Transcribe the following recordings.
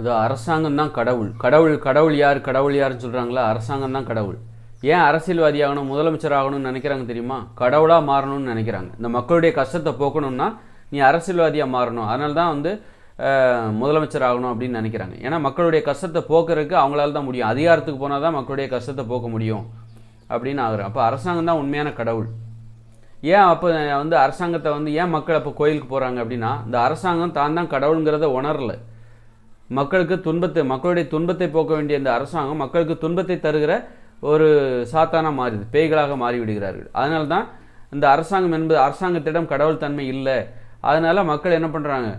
அது அரசாங்கம் தான் கடவுள். கடவுள் கடவுள் யார் கடவுள் யாருன்னு சொல்கிறாங்களா அரசாங்கம் தான் கடவுள். ஏன் அரசியல்வாதி ஆகணும் முதலமைச்சர் ஆகணும்னு நினைக்கிறாங்க தெரியுமா? கடவுளாக மாறணும்னு நினைக்கிறாங்க. இந்த மக்களுடைய கஷ்டத்தை போக்கணும்னா நீ அரசியல்வாதியாக மாறணும். அதனால தான் வந்து முதலமைச்சர் ஆகணும் அப்படின்னு நினைக்கிறாங்க. ஏன்னா மக்களுடைய கஷ்டத்தை போக்குறதுக்கு அவங்களால தான் முடியும். அதிகாரத்துக்கு போனால் தான் மக்களுடைய கஷ்டத்தை போக்க முடியும் அப்படின்னு ஆகுறேன் அப்போ அரசாங்கம் தான் உண்மையான கடவுள். ஏன் அப்போ வந்து அரசாங்கத்தை வந்து ஏன் மக்கள் அப்போ கோயிலுக்கு போகிறாங்க அப்படின்னா இந்த அரசாங்கம் தான் தான் கடவுளுங்கிறத உணரல. மக்களுக்கு துன்பத்தை மக்களுடைய துன்பத்தை போக்க வேண்டிய இந்த அரசாங்கம் மக்களுக்கு துன்பத்தை தருகிற ஒரு சாத்தானாக மாறிது பேய்களாக மாறிவிடுகிறார்கள். அதனால தான் இந்த அரசாங்கம் என்பது அரசாங்கத்திடம் கடவுள் தன்மை இல்லை. அதனால் மக்கள் என்ன பண்ணுறாங்க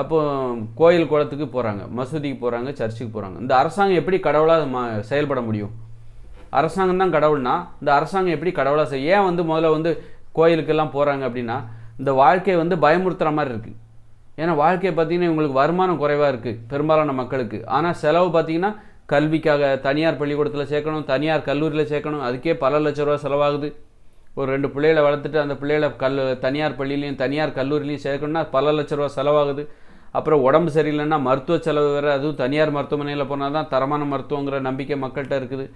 அப்போ கோயில் குளத்துக்கு போகிறாங்க மசூதிக்கு போகிறாங்க சர்ச்சுக்கு போகிறாங்க இந்த அரசாங்கம் எப்படி கடவுளாக மா செயல்பட முடியும்? அரசாங்கம் தான் கடவுள்னா இந்த அரசாங்கம் எப்படி கடவுளாக செய்ய ஏன் வந்து முதல்ல வந்து கோயிலுக்கெல்லாம் போகிறாங்க அப்படின்னா இந்த வாழ்க்கை வந்து பயமுறுத்துகிற மாதிரி இருக்குது ஏன்னா வாழ்க்கையை பார்த்தீங்கன்னா இவங்களுக்கு வருமானம் குறைவாக இருக்குது பெரும்பாலான மக்களுக்கு. ஆனால் செலவு பார்த்தீங்கன்னா கல்விக்காக தனியார் பள்ளிக்கூடத்தில் சேர்க்கணும் தனியார் கல்லூரியில் சேர்க்கணும் அதுக்கே பல லட்ச ரூபா செலவாகுது. ஒரு ரெண்டு பிள்ளைகளை வளர்த்துட்டு அந்த பிள்ளைகளை கல் தனியார் பள்ளியிலையும் தனியார் கல்லூரிலையும் சேர்க்கணும்னா பல லட்ச ரூபா செலவாகுது. அப்புறம் உடம்பு சரியில்லைன்னா மருத்துவ செலவு வேறு அதுவும் தனியார் மருத்துவமனையில் போனால் தான் தரமான மருத்துவங்கிற நம்பிக்கை மக்கள்கிட்ட இருக்குது.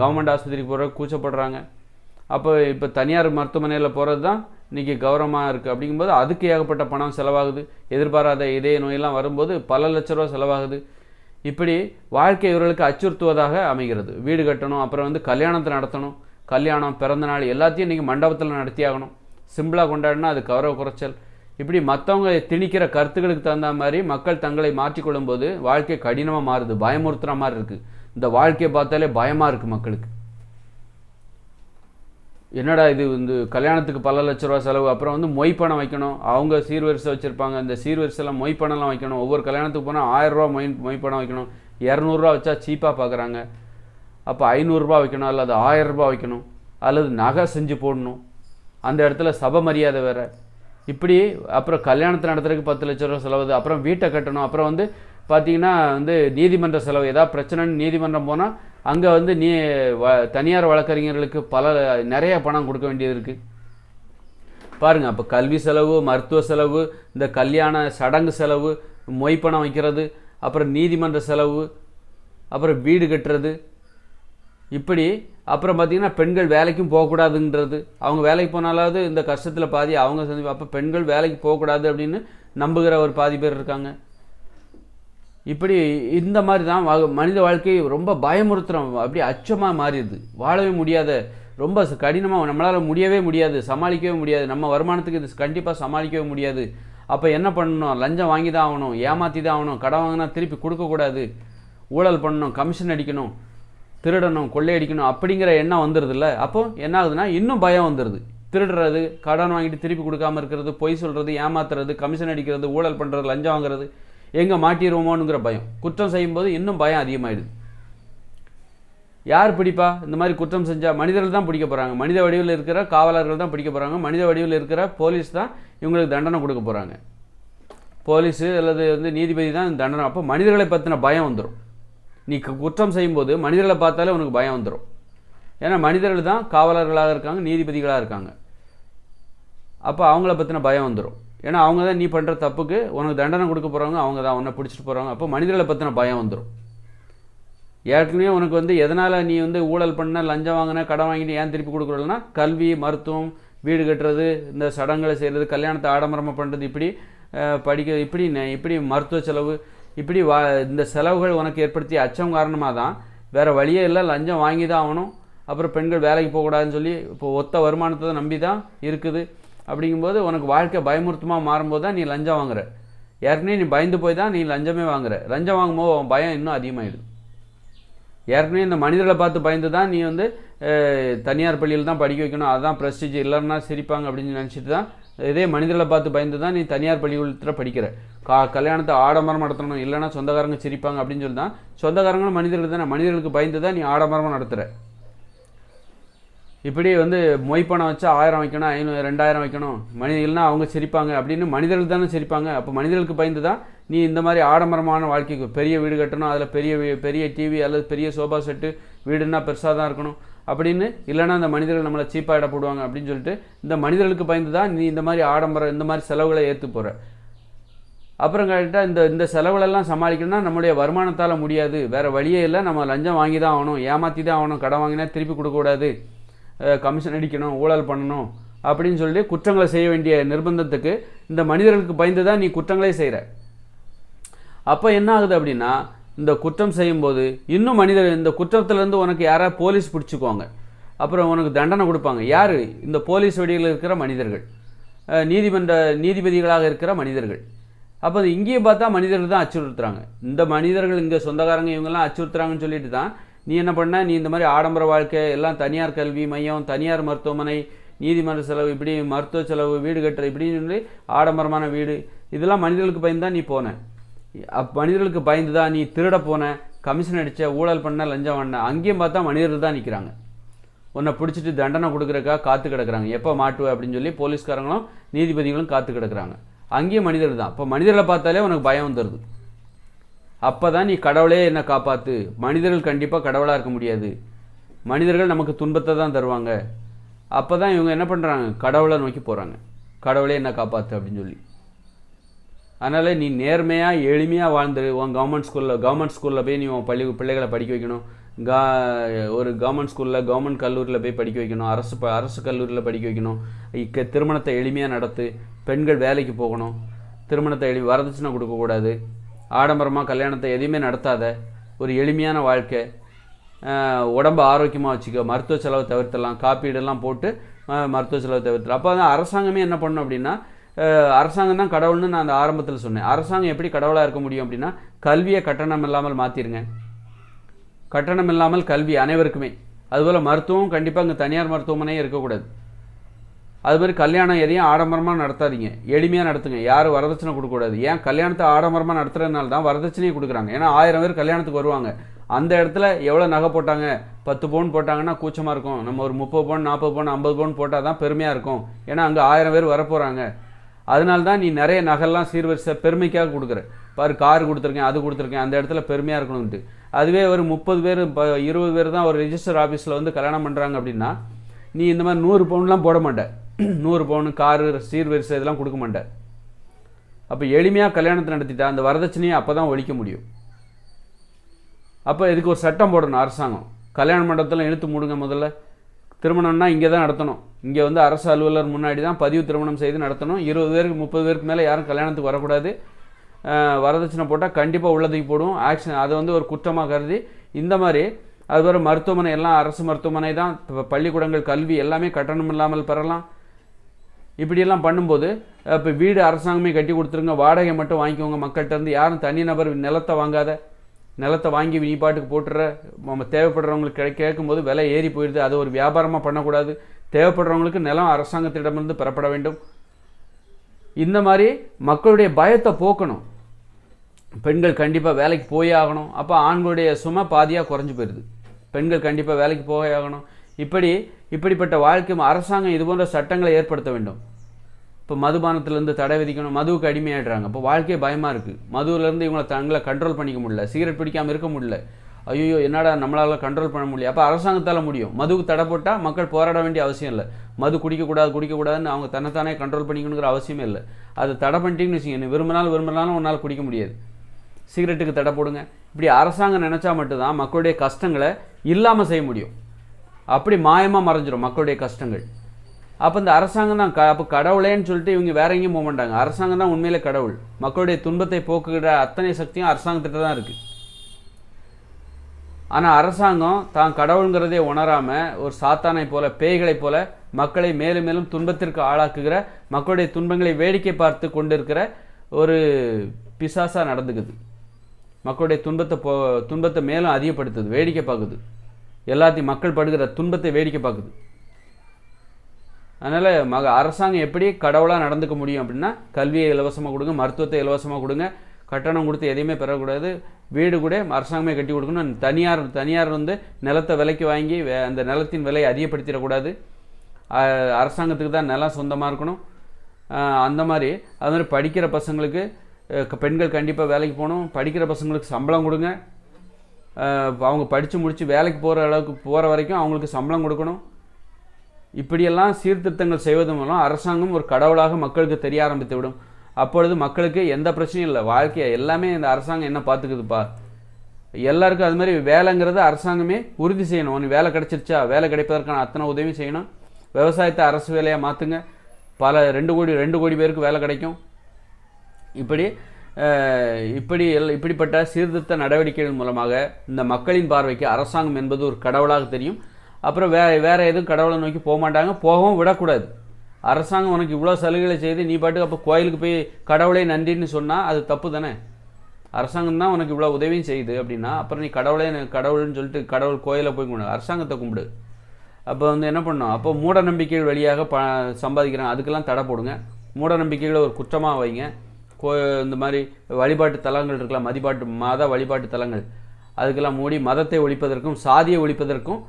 கவர்மெண்ட் ஆஸ்பத்திரிக்கு போகிற கூச்சப்படுறாங்க. அப்போ இப்போ தனியார் மருத்துவமனையில் போகிறது தான் இன்றைக்கி கௌரவமாக இருக்குது அப்படிங்கும்போது அதுக்கு ஏகப்பட்ட பணம் செலவாகுது. எதிர்பாராத இதய நோயெல்லாம் வரும்போது பல லட்ச ரூபா செலவாகுது. இப்படி வாழ்க்கை இவர்களுக்கு அச்சுறுத்துவதாக அமைகிறது. வீடு கட்டணும் அப்புறம் வந்து கல்யாணத்தை நடத்தணும். கல்யாணம் பிறந்த நாள் எல்லாத்தையும் இன்றைக்கி மண்டபத்தில் நடத்தியாகணும் சிம்பிளாக கொண்டாடினா அது கௌரவ குறைச்சல். இப்படி மற்றவங்க திணிக்கிற கருத்துக்களுக்கு தகுந்த மாதிரி மக்கள் தங்களை மாற்றிக்கொள்ளும் போது வாழ்க்கை கடினமாக மாறுது. பயமுறுத்துகிற மாதிரி இருக்குது இந்த வாழ்க்கையை பார்த்தாலே பயமாக இருக்குது மக்களுக்கு. என்னடா இது வந்து கல்யாணத்துக்கு பல லட்ச ரூபா செலவு அப்புறம் வந்து மொய் பணம் வைக்கணும். அவங்க சீர்வரிசை வச்சுருப்பாங்க. அந்த சீர்வரிசைலாம் மொய் பணம்லாம் வைக்கணும். ஒவ்வொரு கல்யாணத்துக்கு போனால் ஆயிரரூவா மொய் மொய் பணம் வைக்கணும். இரநூறுவா வச்சா சீப்பாக பார்க்குறாங்க அப்போ ஐநூறுரூபா வைக்கணும் அல்லது ஆயிரரூபா வைக்கணும் அல்லது நகை செஞ்சு போடணும். அந்த இடத்துல சப மரியாதை வேறு. இப்படி அப்புறம் கல்யாணத்தை நடத்துறதுக்கு பத்து லட்ச ரூபா செலவுது அப்புறம் வீட்டை கட்டணும். அப்புறம் வந்து பார்த்தீங்கன்னா வந்து நீதிமன்ற செலவு ஏதாவது பிரச்சனைன்னு நீதிமன்றம் போனால் அங்கே வந்து நீ வ தனியார் வழக்கறிஞர்களுக்கு பல நிறைய பணம் கொடுக்க வேண்டியது இருக்குது பாருங்கள் அப்போ கல்வி செலவு மருத்துவ செலவு இந்த கல்யாண சடங்கு செலவு மொய் பணம் வைக்கிறது அப்புறம் நீதிமன்ற செலவு அப்புறம் வீடு கட்டுறது. இப்படி அப்புறம் பார்த்திங்கன்னா பெண்கள் வேலைக்கும் போகக்கூடாதுன்றது. அவங்க வேலைக்கு போனாலாவது இந்த கஷ்டத்தில் பாதி அவங்க சந்தி அப்போ பெண்கள் வேலைக்கு போகக்கூடாது அப்படின்னு நம்புகிற ஒரு பாதி பேர் இருக்காங்க. இப்படி இந்த மாதிரி தான் மனித வாழ்க்கை ரொம்ப பயமுறுத்துறோம். அப்படியே அச்சமாக மாறிடுது. வாழவே முடியாத ரொம்ப கடினமாக நம்மளால் முடியவே முடியாது. சமாளிக்கவே முடியாது. நம்ம வருமானத்துக்கு இது கண்டிப்பாக சமாளிக்கவே முடியாது. அப்போ என்ன பண்ணணும்? லஞ்சம் வாங்கி தான் ஆகணும். ஏமாற்றி தான் ஆகணும். கடன் வாங்கினா திருப்பி கொடுக்கக்கூடாது ஊழல் பண்ணணும். கமிஷன் அடிக்கணும். திருடணும். கொள்ளையடிக்கணும் அப்படிங்கிற எண்ணம் வந்துடுதுல்ல. அப்போ என்ன ஆகுதுன்னா இன்னும் பயம் வந்துடுது. திருடுறது கடன் வாங்கிட்டு திருப்பி கொடுக்காம இருக்கிறது பொய் சொல்கிறது ஏமாத்துறது கமிஷன் அடிக்கிறது ஊழல் பண்ணுறது லஞ்சம் வாங்குறது. எங்கே மாட்டிடுவோமோனுங்கிற பயம். குற்றம் செய்யும்போது இன்னும் பயம் அதிகமாயிடுது. யார் பிடிப்பா? இந்த மாதிரி குற்றம் செஞ்சால் மனிதர்கள் தான் பிடிக்க போகிறாங்க மனித வடிவில் இருக்கிற காவலர்கள் தான் பிடிக்க போகிறாங்க மனித வடிவில் இருக்கிற போலீஸ் தான் இவங்களுக்கு தண்டனை கொடுக்க போகிறாங்க போலீஸு அல்லது வந்து நீதிபதி தான் தண்டனை. அப்போ மனிதர்களை பற்றின பயம் வந்துடும் நீ குற்றம் செய்யும்போது மனிதர்களை பார்த்தாலே உனக்கு பயம் வந்துடும் ஏன்னா மனிதர்கள் தான் காவலர்களாக இருக்காங்க நீதிபதிகளாக இருக்காங்க. அப்போ அவங்கள பற்றின பயம் வந்துடும் ஏன்னா அவங்க தான் நீ பண்ணுற தப்புக்கு உனக்கு தண்டனை கொடுக்க போகிறவங்க அவங்க தான் உன்னை பிடிச்சிட்டு போகிறாங்க அப்போ மனிதர்களை பற்றின பயம் வந்துடும் ஏற்கனவே உனக்கு வந்து எதனால் நீ வந்து ஊழல் பண்ண லஞ்சம் வாங்கின கடன் வாங்கிட்டு ஏன் திருப்பி கொடுக்குறதுனா கல்வி மருத்துவம் வீடு கட்டுறது இந்த சடங்குகளை செய்கிறது கல்யாணத்தை ஆடம்பரமாக பண்ணுறது இப்படி படிக்க இப்படி இப்படி மருத்துவ செலவு இப்படி வா இந்த செலவுகள் உனக்கு ஏற்படுத்திய அச்சம் காரணமாக தான் வேறு வழியே இல்லை லஞ்சம் வாங்கி தான் ஆகணும் அப்புறம் பெண்கள் வேலைக்கு போகக்கூடாதுன்னு சொல்லி இப்போ ஒத்த வருமானத்தை நம்பி தான் இருக்குது. அப்படிங்கும்போது உனக்கு வாழ்க்கை பயமுறுத்தமாக மாறும்போது தான் நீ லஞ்சம் வாங்குற. ஏற்கனவே நீ பயந்து போய் தான் நீ லஞ்சமே வாங்குற. லஞ்சம் வாங்கும்போது உன் பயம் இன்னும் அதிகமாகிடுது ஏற்கனவே இந்த மனிதர்களை பார்த்து பயந்து தான் நீ வந்து தனியார் பள்ளியில் தான் படிக்க வைக்கணும். அதுதான் ப்ரெஸ்டீஜ் இல்லைன்னா சிரிப்பாங்க அப்படின்னு நினச்சிட்டு தான் இதே மனிதர்களை பார்த்து பயந்து தான் நீ தனியார் பள்ளிக்கூடத்தில் படிக்கிற. கா கல்யாணத்தை ஆடம்பரம் நடத்தணும். இல்லைன்னா சொந்தக்காரங்க சிரிப்பாங்க அப்படின்னு சொல்லி தான் சொந்தக்காரங்களும் மனிதர்கள் தானே. மனிதர்களுக்கு பயந்து தான் நீ ஆடம்பரமாக நடத்துகிற இப்படி வந்து மொய் பணம் வச்சா ஆயிரம் வைக்கணும் ஐநூறு ரெண்டாயிரம் வைக்கணும். மனிதர்கள்னா அவங்க சிரிப்பாங்க. அப்படின்னு மனிதர்கள் தானே சிரிப்பாங்க. அப்போ மனிதர்களுக்கு பயந்து தான் நீ இந்த மாதிரி ஆடம்பரமான வாழ்க்கைக்கு பெரிய வீடு கட்டணும் அதில் பெரிய வீ- பெரிய டிவி அல்லது பெரிய சோஃபா செட்டு வீடுன்னா பெருசாக தான் இருக்கணும். அப்படின்னு இல்லைன்னா அந்த மனிதர்கள் நம்மளை சீப்பாக இட போடுவாங்க அப்படின்னு சொல்லிட்டு இந்த மனிதர்களுக்கு பயந்து தான் நீ இந்த மாதிரி ஆடம்பரம் இந்த மாதிரி செலவுகளை ஏற்று போகிற அப்புறம் கேட்டால் இந்த இந்த செலவுகளெல்லாம் சமாளிக்கணும்னா நம்முடைய வருமானத்தால் முடியாது. வேறு வழியே இல்லை. நம்ம லஞ்சம் வாங்கி தான் ஆகணும் ஏமாற்றி தான் ஆகணும் கடன் வாங்கினா திருப்பி கொடுக்கக்கூடாது கமிஷன் அடிக்கணும் ஊழல் பண்ணணும் அப்படின்னு சொல்லி குற்றங்களை செய்ய வேண்டிய நிர்பந்தத்துக்கு இந்த மனிதர்களுக்கு பயந்து தான் நீ குற்றங்களே செய்கிற அப்போ என்ன ஆகுது அப்படின்னா இந்த குற்றம் செய்யும்போது இன்னும் மனிதர் இந்த குற்றத்திலேருந்து உனக்கு யாராவது போலீஸ் பிடிச்சிக்குவாங்க. அப்புறம் உனக்கு தண்டனை கொடுப்பாங்க. யார்? இந்த போலீஸ் வெடிகளில் இருக்கிற மனிதர்கள். நீதிமன்ற நீதிபதிகளாக இருக்கிற மனிதர்கள். அப்போ இங்கேயும் பார்த்தா மனிதர்கள் தான் அச்சுறுத்துறாங்க. இந்த மனிதர்கள் இங்கே சொந்தக்காரங்க இவங்கெல்லாம் அச்சுறுத்துறாங்கன்னு சொல்லிட்டு தான் நீ என்ன பண்ண? நீ இந்த மாதிரி ஆடம்பர வாழ்க்கை எல்லாம் தனியார் கல்வி மையம் தனியார் மருத்துவமனை நீதிமன்ற செலவு இப்படி மருத்துவ செலவு வீடு கட்டுற இப்படின்னு சொல்லி ஆடம்பரமான வீடு. இதெல்லாம் மனிதர்களுக்கு பயந்து தான் நீ போன. அப் மனிதர்களுக்கு பயந்து தான் நீ திருட போன கமிஷன் அடித்த ஊழல் பண்ண லஞ்சம் பண்ண அங்கேயும் பார்த்தா மனிதர்கள் தான் நிற்கிறாங்க உன்னை பிடிச்சிட்டு தண்டனை கொடுக்குறக்கா காத்து கிடக்குறாங்க. எப்போ மாட்டுவ அப்படின்னு சொல்லி போலீஸ்காரங்களும் நீதிபதிகளும் காத்து கிடக்குறாங்க. அங்கேயும் மனிதர்கள் தான். இப்போ மனிதர்களை பார்த்தாலே உனக்கு பயம் வந்துடுது அப்போ தான் நீ கடவுளே என்னை காப்பாற்று மனிதர்கள் கண்டிப்பாக கடவுளாக இருக்க முடியாது. மனிதர்கள் நமக்கு துன்பத்தை தான் தருவாங்க. அப்போ தான் இவங்க என்ன பண்ணுறாங்க கடவுளை நோக்கி போகிறாங்க கடவுளே என்ன காப்பாற்று அப்படின்னு சொல்லி. அதனால் நீ நேர்மையாக எளிமையாக வாழ்ந்துரு உன் கவர்மெண்ட் ஸ்கூலில் கவர்மெண்ட் ஸ்கூலில் போய் நீ உன் பள்ளி பிள்ளைகளை படிக்க வைக்கணும். கா ஒரு கவர்மெண்ட் ஸ்கூலில் கவர்மெண்ட் கல்லூரியில் போய் படிக்க வைக்கணும். அரசு ப அரசு கல்லூரியில் படிக்க வைக்கணும். இக்க திருமணத்தை எளிமையாக நடத்து. பெண்கள் வேலைக்கு போகணும். திருமணத்தை எளி வரதட்சணை கொடுக்கக்கூடாது. ஆடம்பரமாக கல்யாணத்தை எதையுமே நடத்தாத ஒரு எளிமையான வாழ்க்கை உடம்பு உடம்ப ஆரோக்கியமாக வச்சுக்க மருத்துவ செலவை தவிர்த்தலாம் காப்பீடெல்லாம் போட்டு மருத்துவ செலவை தவிர்த்தலாம் அப்போ தான் அரசாங்கமே என்ன பண்ணும் அப்படின்னா அரசாங்கம் தான் கடவுள்னு நான் அந்த ஆரம்பத்தில் சொன்னேன். அரசாங்கம் எப்படி கடவுளாக இருக்க முடியும் அப்படின்னா கல்வியை கட்டணம் இல்லாமல் மாற்றிருங்க கட்டணம் இல்லாமல் கல்வி அனைவருக்குமே. அதுபோல் மருத்துவம் கண்டிப்பாக இங்கே தனியார் மருத்துவமனையே இருக்கக்கூடாது. அது மாதிரி கல்யாணம் எதையும் ஆடம்பரமாக நடத்தாதீங்க. எளிமையாக நடத்துங்க. யாரும் வரதட்சணை கொடுக்கக்கூடாது ஏன்? கல்யாணத்தை ஆடம்பரமாக நடத்துறதுனால தான் வரதட்சணையை கொடுக்குறாங்க. ஏன்னா ஆயிரம் பேர் கல்யாணத்துக்கு வருவாங்க. அந்த இடத்துல எவ்வளோ நகை போட்டாங்க? பத்து பவுன் போட்டாங்கன்னா கூச்சமாக இருக்கும். நம்ம ஒரு முப்பது பவுன் நாற்பது பவுன் ஐம்பது பவுன் போட்டால் தான் பெருமையாக இருக்கும். ஏன்னா அங்கே ஆயிரம் பேர் வரப்போகிறாங்க அதனால தான் நீ நிறைய நகைலாம் சீர்வரிசை பெருமைக்காக கொடுக்குற. பாரு கார் கொடுத்துருக்கேன் அது கொடுத்துருக்கேன் அந்த இடத்துல பெருமையாக இருக்கணும்ட்டு அதுவே ஒரு முப்பது பேர் இப்போ இருபது பேர் தான் ஒரு ரிஜிஸ்டர் ஆஃபீஸில் வந்து கல்யாணம் பண்ணுறாங்க அப்படின்னா நீ இந்த மாதிரி நூறு பவுன்லாம் போட மாட்ட. நூறு பவுன் காரு சீர்வரிசை இதெல்லாம் கொடுக்க மாட்டார். அப்போ எளிமையாக கல்யாணத்தை நடத்திட்டா அந்த வரதட்சணையை அப்போ தான் ஒழிக்க முடியும். அப்போ இதுக்கு ஒரு சட்டம் போடணும் அரசாங்கம். கல்யாண மண்டபத்தில் இழுத்து மூடுங்க முதல்ல. திருமணம்னா இங்கே தான் நடத்தணும். இங்கே வந்து அரசு அலுவலர் முன்னாடி தான் பதிவு திருமணம் செய்து நடத்தணும். இருபது பேருக்கு முப்பது பேருக்கு மேலே யாரும் கல்யாணத்துக்கு வரக்கூடாது. வரதட்சணை போட்டால் கண்டிப்பாக உள்ளதுக்கு போடும் ஆக்ஷன் அதை வந்து ஒரு குற்றமாக கருதி இந்த மாதிரி அதுபோல் மருத்துவமனை எல்லாம் அரசு மருத்துவமனை தான் இப்போ பள்ளிக்கூடங்கள் கல்வி எல்லாமே கட்டணம் இல்லாமல் பெறலாம். இப்படியெல்லாம் பண்ணும்போது இப்போ வீடு அரசாங்கமே கட்டி கொடுத்துருங்க வாடகை மட்டும் வாங்கிக்கோங்க மக்கள்கிட்ட இருந்து. யாரும் தனிநபர் நிலத்தை வாங்காத நிலத்தை வாங்கி நீ பாட்டுக்கு போட்டுற நம்ம தேவைப்படுறவங்களுக்கு கிடை கேட்கும்போது விலை ஏறி போயிடுது. அது ஒரு வியாபாரமாக பண்ணக்கூடாது. தேவைப்படுறவங்களுக்கு நிலம் அரசாங்கத்திடமிருந்து பெறப்பட வேண்டும். இந்த மாதிரி மக்களுடைய பயத்தை போக்கணும். பெண்கள் கண்டிப்பாக வேலைக்கு போயே ஆகணும். அப்போ ஆண்களுடைய சுமை பாதியாக குறைஞ்சு போயிடுது. பெண்கள் கண்டிப்பாக வேலைக்கு போயே ஆகணும். இப்படி இப்படிப்பட்ட வாழ்க்கை அரசாங்கம் இது போன்ற சட்டங்களை ஏற்படுத்த வேண்டும். இப்போ மதுபானத்துலேருந்து தடை விதிக்கணும் மதுவுக்கு அடிமையாகிடுறாங்க இப்போ வாழ்க்கையே பயமாக இருக்குது மதுவிலேருந்து இவங்களை தங்களை கண்ட்ரோல் பண்ணிக்க முடியல. சிகரெட் பிடிக்காமல் இருக்க முடியல. ஐயோ என்னடா நம்மளால் கண்ட்ரோல் பண்ண முடியல. அப்போ அரசாங்கத்தால் முடியும். மதுவுக்கு தடை போட்டால் மக்கள் போராட வேண்டிய அவசியம் இல்லை. மது குடிக்கக்கூடாது குடிக்கக்கூடாதுன்னு அவங்க தன்னைத்தானே கண்ட்ரோல் பண்ணிக்கணுங்கிற அவசியமே இல்லை. அது தடை பண்ணிட்டீங்கன்னு வச்சுக்கோங்க. விரும்பினாலும் விரும்பினாலும் உன்னால் குடிக்க முடியாது. சிகரெட்டுக்கு தடை போடுங்க. இப்படி அரசாங்கம் நினச்சா மட்டும்தான் மக்களுடைய கஷ்டங்களை இல்லாமல் செய்ய முடியும். அப்படி மாயமாக மறைஞ்சிரும் மக்களுடைய கஷ்டங்கள். அப்போ இந்த அரசாங்கம் தான் க அப்போ கடவுளேன்னு சொல்லிட்டு இவங்க வேற எங்கேயும் போக மாட்டாங்க. அரசாங்கம் தான் உண்மையில் கடவுள். மக்களுடைய துன்பத்தை போக்குகிற அத்தனை சக்தியும் அரசாங்கத்திட்ட தான் இருக்குது ஆனால் அரசாங்கம் தான் கடவுளுங்கிறதே உணராமல் ஒரு சாத்தானை போல பேய்களைப் போல மக்களை மேலும் மேலும் துன்பத்திற்கு ஆளாக்குகிற மக்களுடைய துன்பங்களை வேடிக்கை பார்த்து கொண்டிருக்கிற ஒரு பிசாசாக நடந்துக்குது. மக்களுடைய துன்பத்தை போ துன்பத்தை மேலும் அதிகப்படுத்துது வேடிக்கை பார்க்குது. எல்லாத்தையும் மக்கள் படுகிற துன்பத்தை வேடிக்கை பார்க்குது. அதனால் மக அரசாங்கம் எப்படி கடவுளாக நடந்துக்க முடியும் அப்படின்னா கல்வியை இலவசமாக கொடுங்க மருத்துவத்தை இலவசமாக கொடுங்க கட்டணம் கொடுத்து எதையுமே பெறக்கூடாது. வீடு கூட அரசாங்கமே கட்டி கொடுக்கணும். தனியார் தனியார் வந்து நிலத்தை விலைக்கு வாங்கி அந்த நிலத்தின் விலையை அதிகப்படுத்திடக்கூடாது. அரசாங்கத்துக்கு தான் நிலம் சொந்தமாக இருக்கணும். அந்த மாதிரி. அது மாதிரி படிக்கிற பசங்களுக்கு பெண்கள் கண்டிப்பாக வேலைக்கு போகணும். படிக்கிற பசங்களுக்கு சம்பளம் கொடுங்க. அவங்க படித்து முடித்து வேலைக்கு போகிற அளவுக்கு போகிற வரைக்கும் அவங்களுக்கு சம்பளம் கொடுக்கணும். இப்படியெல்லாம் சீர்திருத்தங்கள் செய்வதன் மூலம் அரசாங்கம் ஒரு கடவுளாக மக்களுக்கு தெரிய ஆரம்பித்து விடும். அப்பொழுது மக்களுக்கு எந்த பிரச்சனையும் இல்லை. வாழ்க்கையை எல்லாமே இந்த அரசாங்கம் என்ன பார்த்துக்குதுப்பா? எல்லாருக்கும் அது மாதிரி வேலைங்கிறது அரசாங்கமே உறுதி செய்யணும். உனக்கு வேலை கிடைச்சிருச்சா? வேலை கிடைப்பதற்கான அத்தனை உதவியும் செய்யணும். விவசாயத்தை அரசு வேலையாக மாற்றுங்க பல ரெண்டு கோடி ரெண்டு கோடி பேருக்கு வேலை கிடைக்கும். இப்படி இப்படி எல் இப்படிப்பட்ட சீர்திருத்த நடவடிக்கைகள் மூலமாக இந்த மக்களின் பார்வைக்கு அரசாங்கம் என்பது ஒரு கடவுளாக தெரியும். அப்புறம் வே வேறு எதுவும் கடவுளை நோக்கி போக மாட்டாங்க போகவும் விடக்கூடாது. அரசாங்கம் உனக்கு இவ்வளோ சலுகைகளை செய்து நீ பாட்டுக்கு அப்போ கோயிலுக்கு போய் கடவுளே நன்றின்னு சொன்னால் அது தப்பு தானே? அரசாங்கம் தான் உனக்கு இவ்வளோ உதவியும் செய்யுது அப்படின்னா அப்புறம் நீ கடவுளே கடவுள்னு சொல்லிட்டு கடவுள் கோயிலை போய் கும்பிடு அரசாங்கத்தை கும்பிடு. அப்போ வந்து என்ன பண்ணும்? அப்போ மூட நம்பிக்கைகள் வழியாக ப சம்பாதிக்கிறாங்க அதுக்கெல்லாம் தடை போடுங்க. மூட நம்பிக்கைகளை ஒரு குற்றமாக வைங்க. கோ இந்த மாதிரி வழிபாட்டு தலங்கள் இருக்கலாம் மதிப்பாட்டு மத வழிபாட்டு தலங்கள். அதுக்கெல்லாம் மூடி மதத்தை ஒழிப்பதற்கும் சாதியை ஒழிப்பதற்கும்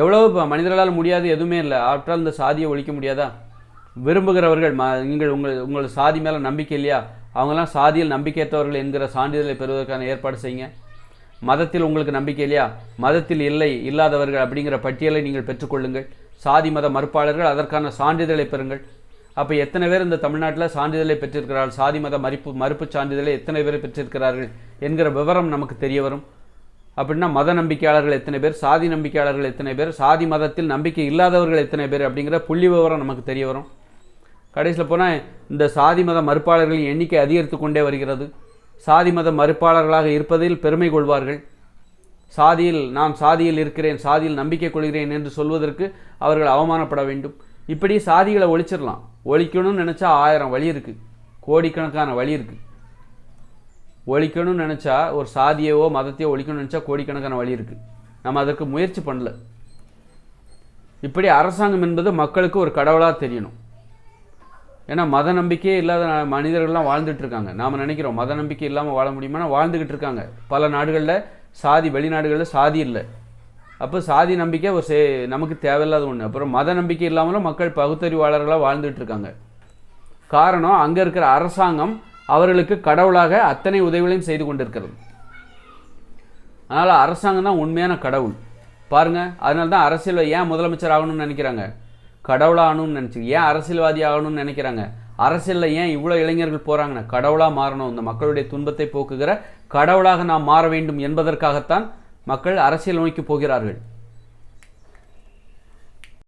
எவ்வளோ மனிதர்களால் முடியாது எதுவுமே இல்லை. ஆற்றால் இந்த சாதியை ஒழிக்க முடியாதா? விரும்புகிறவர்கள் ம நீங்கள் உங்கள் உங்கள் சாதி மேலே நம்பிக்கை இல்லையா? அவங்கெல்லாம் சாதியில் நம்பிக்கையற்றவர்கள் என்கிற சான்றிதழை பெறுவதற்கான ஏற்பாடு செய்யுங்க. மதத்தில் உங்களுக்கு நம்பிக்கை இல்லையா? மதத்தில் இல்லை இல்லாதவர்கள் அப்படிங்கிற பட்டியலை நீங்கள் பெற்றுக்கொள்ளுங்கள் சாதி மத மறுப்பாளர்கள் அதற்கான சான்றிதழை பெறுங்கள். அப்போ எத்தனை பேர் இந்த தமிழ்நாட்டில் சான்றிதழை பெற்றிருக்கிறார் சாதி மத மறுப்பு மறுப்பு சான்றிதழை எத்தனை பேர் பெற்றிருக்கிறார்கள்? என்கிற விவரம் நமக்கு தெரிய வரும். அப்படின்னா மத நம்பிக்கையாளர்கள் எத்தனை பேர்? சாதி நம்பிக்கையாளர்கள் எத்தனை பேர்? சாதி மதத்தில் நம்பிக்கை இல்லாதவர்கள் எத்தனை பேர்? அப்படிங்கிற புள்ளி விவரம் நமக்கு தெரிய வரும். கடைசியில் போனால் இந்த சாதி மத மறுப்பாளர்களின் எண்ணிக்கை அதிகரித்து கொண்டே வருகிறது. சாதி மத மறுப்பாளர்களாக இருப்பதில் பெருமை கொள்வார்கள். சாதியில் நான் சாதியில் இருக்கிறேன் சாதியில் நம்பிக்கை கொள்கிறேன் என்று சொல்வதற்கு அவர்கள் அவமானப்பட வேண்டும். இப்படி சாதிகளை ஒழிச்சிடலாம். ஒழிக்கணும்னு நினச்சா ஆயிரம் வழி இருக்குது கோடிக்கணக்கான வழி இருக்குது ஒழிக்கணும்னு நினச்சா ஒரு சாதியவோ மதத்தையோ ஒழிக்கணும்னு நினச்சா கோடிக்கணக்கான வழி இருக்குது நம்ம அதற்கு முயற்சி பண்ணல. இப்படி அரசாங்கம் என்பது மக்களுக்கு ஒரு கடவுளாக தெரியணும். ஏன்னா மத நம்பிக்கையே இல்லாத மனிதர்கள்லாம் வாழ்ந்துட்டு இருக்காங்க. நாம் நினைக்கிறோம் மத நம்பிக்கை இல்லாமல் வாழ முடியுமானா வாழ்ந்துக்கிட்டு இருக்காங்க. பல நாடுகளில் சாதி வெளிநாடுகளில் சாதி இல்லை. அப்போ சாதி நம்பிக்கை ஒரு சே நமக்கு தேவையில்லாத ஒன்று அப்புறம் மத நம்பிக்கை இல்லாமலும் மக்கள் பகுத்தறிவாளர்களாக வாழ்ந்துட்டு இருக்காங்க. காரணம் அங்கே இருக்கிற அரசாங்கம் அவர்களுக்கு கடவுளாக அத்தனை உதவிகளையும் செய்து கொண்டிருக்கிறது. அதனால் அரசாங்கம் தான் உண்மையான கடவுள். பாருங்கள் அதனால தான் அரசியல் ஏன் முதலமைச்சர் ஆகணும்னு நினைக்கிறாங்க? கடவுளாகணும்னு நினச்சி ஏன் அரசியல்வாதி ஆகணும்னு நினைக்கிறாங்க? அரசியலில் ஏன் இவ்வளோ இளைஞர்கள் போகிறாங்கன்னா கடவுளாக மாறணும். இந்த மக்களுடைய துன்பத்தை போக்குகிற கடவுளாக நாம் மாற வேண்டும் என்பதற்காகத்தான் மக்கள் அரசியல் நோக்கி போகிறார்கள்.